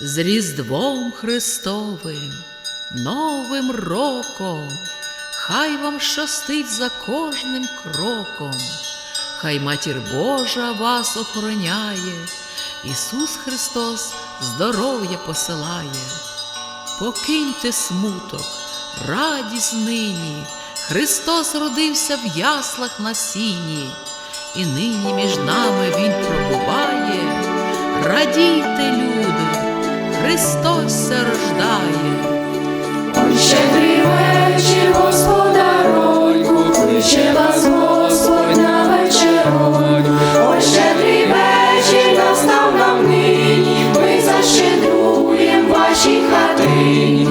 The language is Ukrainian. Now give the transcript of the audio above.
з Різдвом Христовим, Новим роком, хай вам щастить за кожним кроком, хай матір Божа вас охороняє, Ісус Христос здоров'я посилає. Покиньте смуток, радість нині, Христос родився в яслах на сіні, і нині між нами Він пробуває. Радійте, люди, Христос рождає. Ой, щедрий вечір, господароньку, кличе вас Господь на вечеронь. Ой, щедрий вечір настав нам нині, ми защедруєм ваші хатині.